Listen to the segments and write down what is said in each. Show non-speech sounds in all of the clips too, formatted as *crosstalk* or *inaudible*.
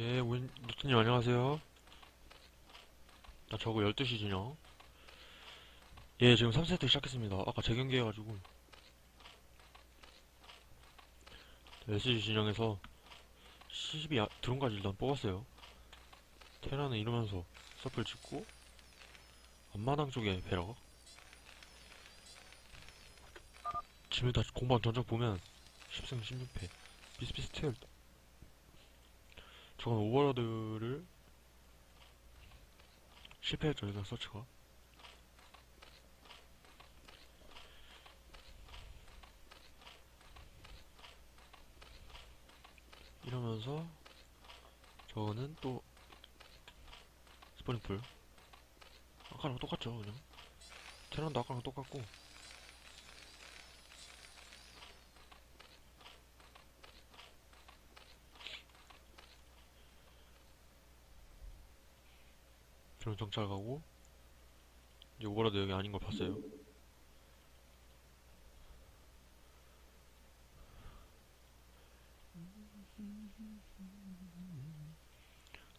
예, 윈, 루트님 안녕하세요. 나 저거 12시 진영. 예, 지금 3세트 시작했습니다. 아까 재경기 해가지고. SG 진영에서 12 아, 드론까지 일단 뽑았어요. 테라는 이러면서 서플 짓고, 앞마당 쪽에 배럭. 지금 다 공방 전적 보면 10승 16패. 비슷비슷해요, 일단. 저건 오버로드를 실패했죠 일단 서치가. 이러면서 저거는 또 스포닝풀. 아까랑 똑같죠 그냥. 테란도 아까랑 똑같고 드론 정찰 가고 이제 오버로드 여기 아닌 걸 봤어요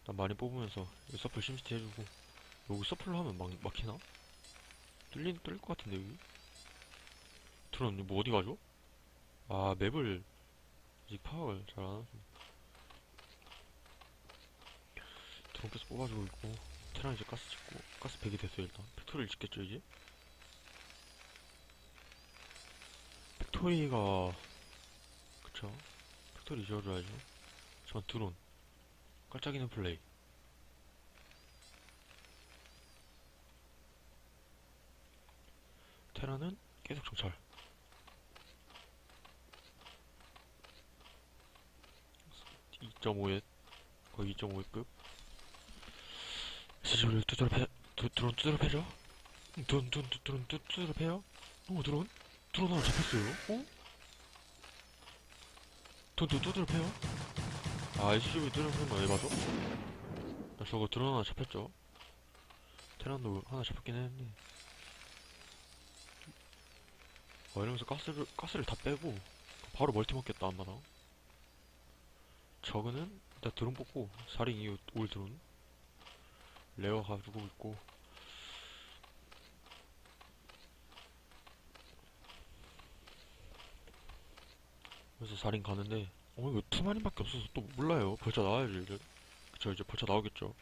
난 많이 뽑으면서 여기 서플 심시티 해주고 여기 서플로 하면 막, 막히나? 뚫린, 뚫릴 것 같은데 여기? 드론 뭐 어디 가죠? 아 맵을 아직 파악을 잘 안 하죠 드론 계속 뽑아주고 있고 테란 이제 가스 찍고 가스 100이 됐어요 일단. 팩토리를 짓겠죠 이제? 팩토리가 그쵸? 팩토리 지어줘야죠. 전 드론. 깔짝이는 플레이. 테라는 계속 정찰. (2.5에) 거의 (2.5급) 시즈를 두드러 패, 두, 드론 두드러 패죠? 드론, 드론, 드- 드론, 두, 두드러 패요? 어, 드론? 드론 하나 잡혔어요? 어? 드론, 두, 두드러 패요? 아, SCV 두드러 패는 거 에바죠? 나 저거 드론 하나 잡혔죠? 테란도 하나 잡혔긴 했는데. 어, 이러면서 가스를, 가스를 다 빼고, 바로 멀티 먹겠다, 안마당. 저거는, 일단 드론 뽑고, 4링 이후 올 드론. 레어 가지고 있고. 그래서 살인 가는데 어 이거 투마린밖에 없어서 또 몰라요. 벌써 나와야지 이제 그쵸 이제 벌써 나오겠죠.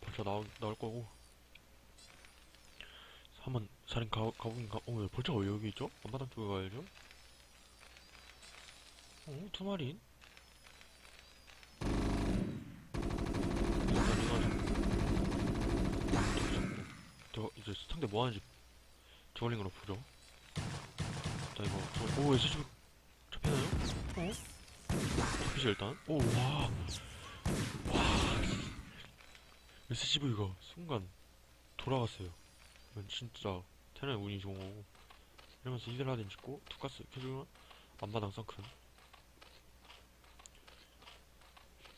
벌써 나오, 나올 거고 한번 살인 가, 가보긴 가, 어, 왜 벌써 왜 여기 있죠? 앞마당 쪽에 가야죠? 어, 두 마리? 저, 이제 상대 뭐 하는지 저글링으로 보죠. 자, 이거, 저, 오, SCV 잡히나요? 어? 잡히죠, 일단. 오, 와. 와. SCV가 순간 돌아갔어요. 이건 진짜 테란의 운이 좋은 거고 이러면서 히드라딘 짓고 투가스 켜주면 앞마당 썬큰.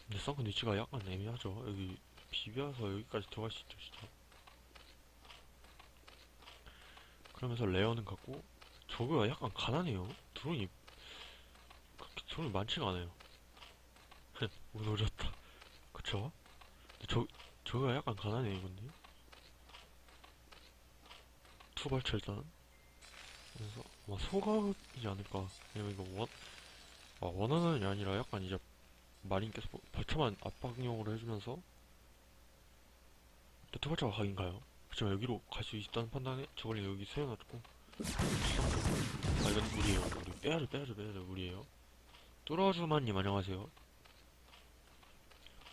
근데 썬큰 위치가 약간 애매하죠. 여기 비벼서 여기까지 들어갈 수 있죠 진짜. 그러면서 레어는 갖고 저거가 약간 가난해요. 드론이 그렇게 드론이 많지가 않아요. *laughs* 운 오졌다. 그쵸? 근데 저, 저거가 약간 가난해 이건데 일단. 그래서 아마 소각이지 않을까. 왜냐면 이거 원, 아, 원하는이 아니라 약간 이제 마린께서 뭐 발차만 압박용으로 해주면서. 또 투발차가 각인가요? 그치만 여기로 갈 수 있다는 판단에 저걸 여기 세워놔주고. 아 이건 무리예요. 우리 빼야죠 빼야죠 빼야죠. 무리예요. 뚫어주마님 안녕하세요.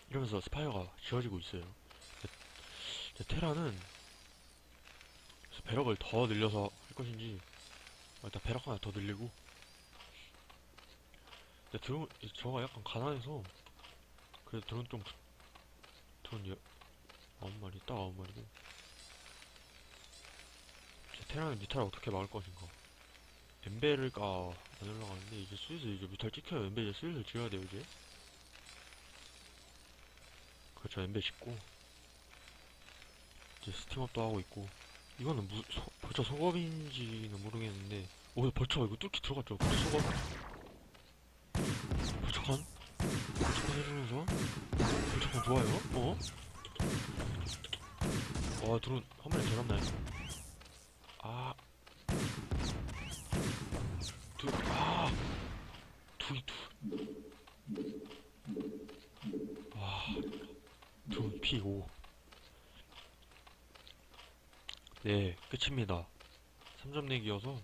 이러면서 스파이어가 지어지고 있어요. 테라는 배럭을 더 늘려서 할 것인지 어, 일단 배럭 하나 더 늘리고. 근데 드론 이- 저가 약간 가난해서 그래도 드론 좀 부- 드론 여, 아홉 마리 딱 아홉 마리고. 이제 테라는 뮤탈을 어떻게 막을 것인가. 엠벨을 까 안 올라가는데 이제 슬슬 이제 뮤탈 찍혀요. 엠벨 이제 슬슬 지어야 돼요 이제. 그렇죠. 엠벨 짓고. 이제 스팀업도 하고 있고 이거는 무, 소, 벌처 속업인지는 모르겠는데 오 벌처 이거 뚫기 들어갔죠? 벌처 속업 벌처칸 벌처칸 해주면서? 벌처칸 좋아요. 어? 와 드론 한더 잡나요? 아. 두, 아! 두이 두. 와, 드론 P5 네, 끝입니다. 3점 내기여서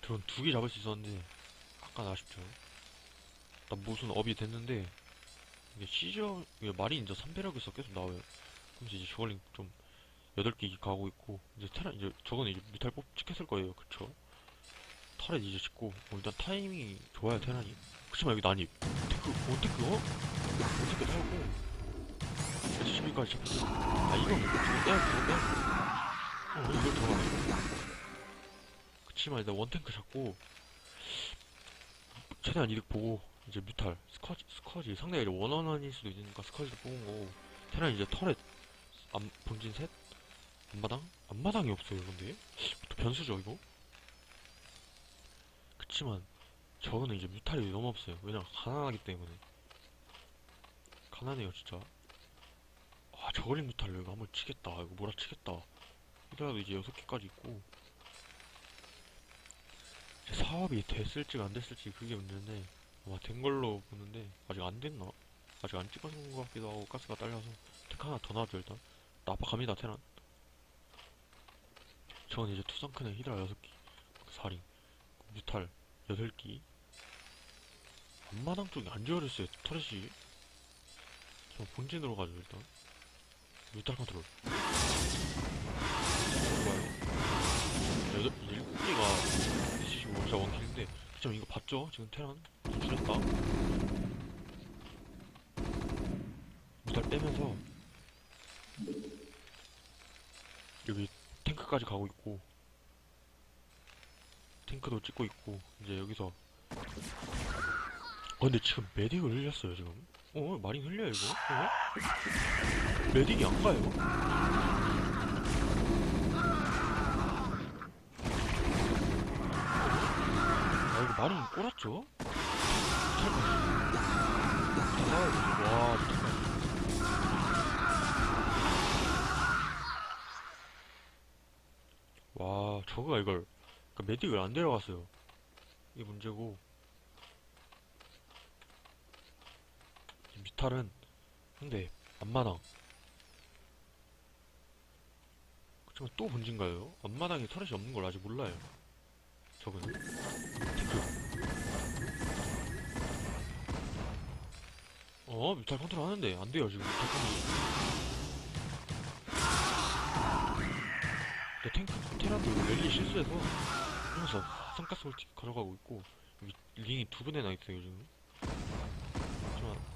드론 두 개 잡을 수 있었는데 약간 아쉽죠. 일단 무슨 업이 됐는데 이게 시저 이게 말이 이제 3배력에서 계속 나와요. 그럼 이제 저걸링 좀 8개 가고 있고 이제 테란 이제 저거는 이제 뮤탈 뽑 찍혔을 거예요. 그쵸? 터렛 이제 짓고 어, 일단 타이밍이 좋아요 테란이. 그치만 여기 난입 어 테크 어? 어 테크 타고 72까지 잡혔어. 아, 이건 저거 빼야 돼, 빼. 어, 이걸 더 나가요. 그치만 일단 원탱크 잡고, 최대한 이득 보고, 이제 뮤탈, 스커지, 스커지. 상대가 이제 원원원일 수도 있으니까 스커지를 뽑은 거고, 테란 이제 터렛, 앞, 본진 셋? 앞마당? 앞마당이 없어요, 근데. 또 변수죠, 이거? 그치만, 저거는 이제 뮤탈이 너무 없어요. 왜냐면 가난하기 때문에. 가난해요, 진짜. 아, 저걸링 뮤탈로 이거 한번 치겠다. 이거 몰아치겠다. 이더라도 이제 여섯 개까지 있고. 이제 사업이 됐을지 그게 문제인데, 아마 된 걸로 보는데, 아직 안 됐나? 아직 안 찍어준 것 같기도 하고, 가스가 딸려서. tek 하나 더 놔줘, 일단. 나 압박합니다, 테란. 저는 이제 투성큰에 히드라 여섯 개, 사링, 뮤탈 여덟 개. 앞마당 쪽이 안 지어졌어요, 터렛이. 저 본진으로 가죠, 일단. 뮤탈 컨트롤. 좋아요. 여덟, 일곱 개가 DCC 원샷 원킬인데, 그쵸, 이거 봤죠? 지금 테란 좀 줄였다. 뮤탈 빼면서, 여기 탱크까지 가고 있고, 탱크도 찍고 있고, 이제 여기서, 어, 근데 지금 메딕을 흘렸어요, 지금. 어, 많이 흘려요, 이거? 어? 메딕이 안 가요? 아, 이거 많이 꼬랐죠? 와. 와, 저거가 이걸, 그러니까 메딕을 안 데려갔어요. 이게 문제고. 미탈은, 근데, 앞마당. 그렇지만 또 본진가요? 앞마당에 터렛이 없는 걸 아직 몰라요. 테크. 어, 뮤탈 컨트롤 하는데, 안 돼요, 지금. 뮤탈 컨트롤. 근데 탱크, 테란도 랠리 실수해서, 이러면서 성가스 솔직히 가져가고 있고, 여기 링이 두 분에나 있어요, 지금. 하지만,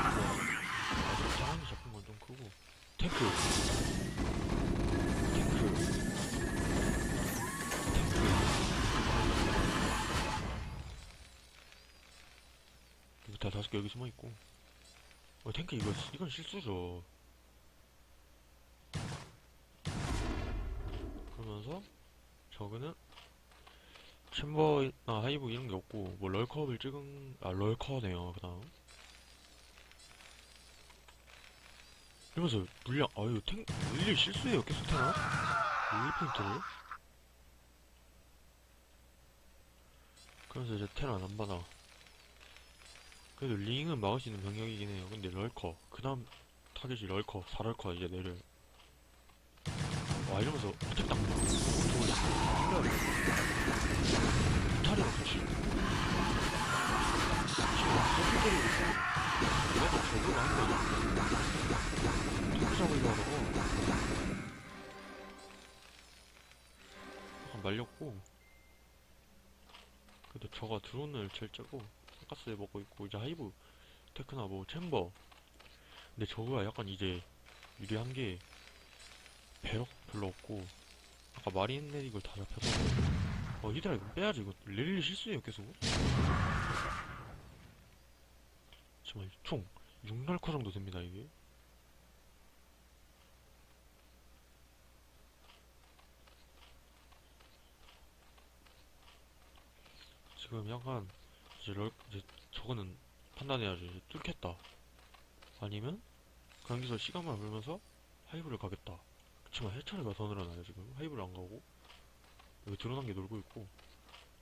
아직 테란이 잡힌 건 좀 크고, 탱크. 탱크. 탱크. 다 다섯 개 여기 숨어 있고. 어, 탱크 이거 이건 실수죠. 그러면서 저거는 챔버 아 하이브 이런 게 없고 뭐 럴컵을 찍은 아 럴커네요 그다음 이러면서 물량 아유 탱 일일 실수해요. 계속 되나? 1포인트를 그래서 이제 테란 안 받아. 그래도 링은 막을 수 있는 병력이긴 해요. 근데 럴커 그 다음 타겟이 럴커 4럴커 이제 내려요 와 이러면서 어떻게 딱 돌려 무탈이랑 같이 지금 서플 때리고 있어 내가 또 저거가 한 거야 말렸고 그래도 저가 드론을 제일 째고 가스에 먹고 있고 이제 하이브 테크나 뭐 챔버. 근데 저거가 약간 이제 유리한 게 배럭 별로 없고 아까 마린 내릭을 다 잡혀서. 어 히드라 이거 빼야지 이거. 릴리 실수해요 계속. 잠깐만 총 6랄커 정도 됩니다 이게 지금 약간 이제 럴 이제 저거는 판단해야지. 뚫겠다. 아니면 강기서 시간만 벌면서 하이브를 가겠다. 그치만 해처리가 더 늘어나요 지금. 하이브를 안 가고. 여기 드러난 게 놀고 있고.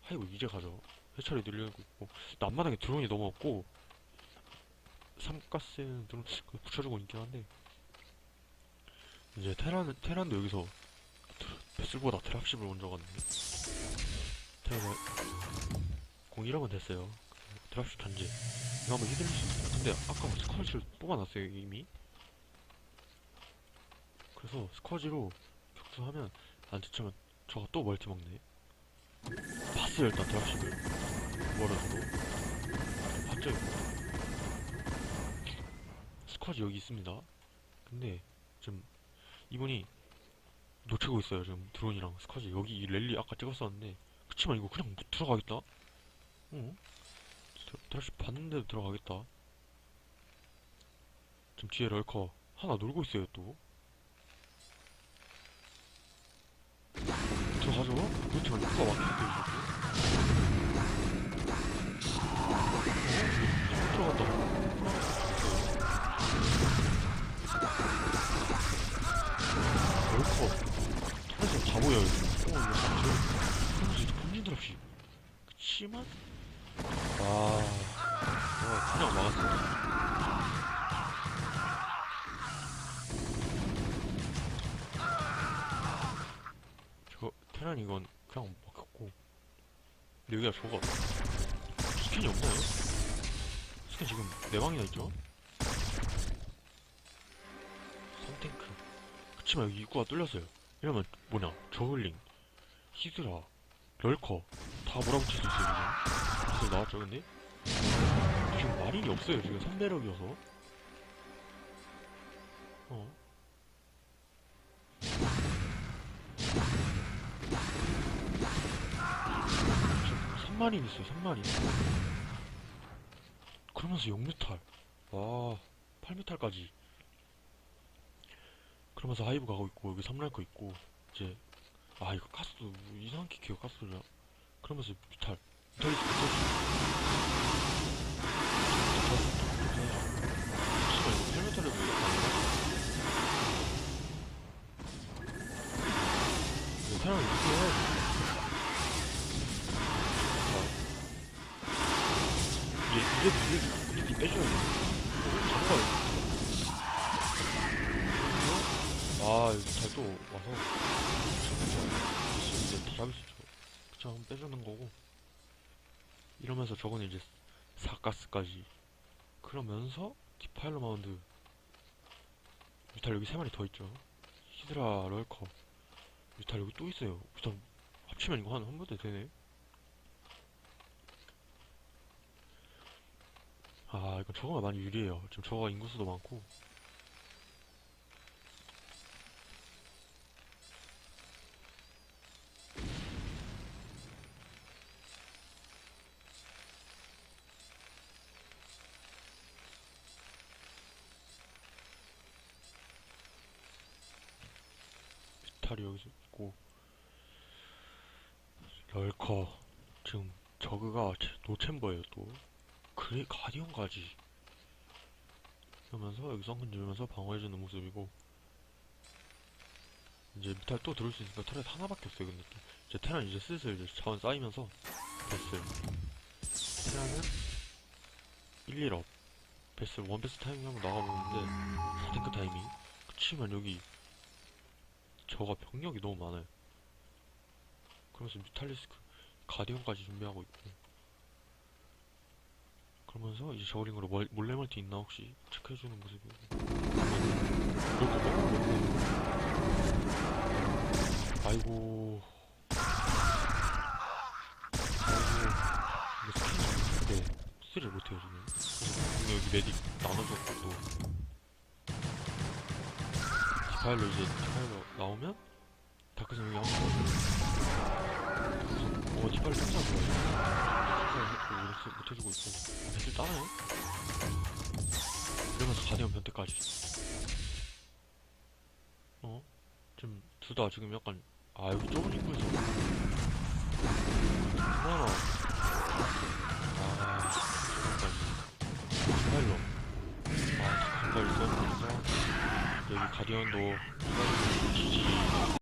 하이브 이제 가죠. 해처리 늘리고 있고. 근데 앞마당에 드론이 너무 없고 삼가스에는 드론 그 붙여주고 있긴 한데. 이제 테란 테란도 여기서 베슬보다 드랍십을 먼저 갔네 테란이 공 1하면 됐어요. 드랍십 견제 이거 한번 휘둘릴 수 있어요 근데 아까 뭐 스쿼지를 뽑아놨어요 이미. 그래서 스쿼지로 격수하면 안 지치면 저가 또 멀티 먹네. 봤어요 일단 드랍십을 멀어서도. 봤죠 이거. 스쿼지 여기 있습니다. 근데 지금 이분이 놓치고 있어요 지금 드론이랑. 스쿼지 여기 이 랠리 아까 찍었었는데. 그치만 이거 그냥 못 들어가겠다 어? 드랍십 봤는데도 들어가겠다. 지금 뒤에 럴커 하나 놀고 있어요 또. 들어가죠? 그렇지만 누가 막히는데 이거. 못 들어갔다. 럴커. 털에서 다 보여요. 어 이거 그러면서 이제 본진 드랍십 그치 테란 이건 그냥 막혔고 근데 여기가 저거 스캔이 없나요? 스캔 지금 네 방이나 있죠? 3탱크. 그치만 여기 입구가 뚫렸어요. 이러면 뭐냐? 저글링 히드라 럴커 다 몰아붙일 수 있어요 지금. 기술 나왔죠 근데? 지금 마린이 없어요 지금 3배럭이어서. 어 3마린 있어요 3마린. 그러면서 0메탈. 와 8메탈까지. 그러면서 하이브 가고 있고 여기 3랄거 있고 이제 아 이거 가스 이상하게 키워 가스를. 그러면서 뮤탈. 뮤탈 있어 씨 이제 이제 이제 빼줘야 돼 잡아야 아 잘또 와서 이제 있죠 그쵸 한번 빼주는 거고 이러면서 저거는 이제 사가스까지 그러면서 디파일러 마운드 뮤탈 여기 세 마리 더 있죠 히드라 럴커 뮤탈 여기 또 있어요 일단 합치면 이거 한한 번도 되네 아 이건 저거가 많이 유리해요. 지금 저거가 인구수도 많고. 뮤탈이 여기서 있고. 럴커. 지금 저그가 체- 노챔버예요 또 그래 가디언까지. 그러면서 여기 썬큰 지으면서 방어해주는 모습이고. 이제 뮤탈 또 들어올 수 있으니까 터렛 하나밖에 없어요 근데 또. 이제 테란 이제 슬슬 이제 자원 쌓이면서 베슬. 테란은 1, 1업. 베슬 원베스 타이밍 한번 나가보는데 4탱크 타이밍. 그치만 여기 저가 병력이 너무 많아요. 그러면서 뮤탈리스크 가디언까지 준비하고 있고 그러면서 이제 저글링으로 멀, 몰래 멀티 있나 혹시 체크해주는 모습이고 아이고. 아이고. 스킨이 없는데 쓰를 못해요 지금 그래서 여기 메딕 나눠줬고. 또 디파일러 이제 디파일러 나오면 다크선 여기 한번. 어 디파일러 천사 좋아요 이렇게 못해주고 있고 배틀 따라요? 가디언 변태까지. 어? 지금 둘 다 지금 약간 아 여기 좁은 입구에서. 하나 아 스파일러 아 잠깐까지 써서 여기 가디언도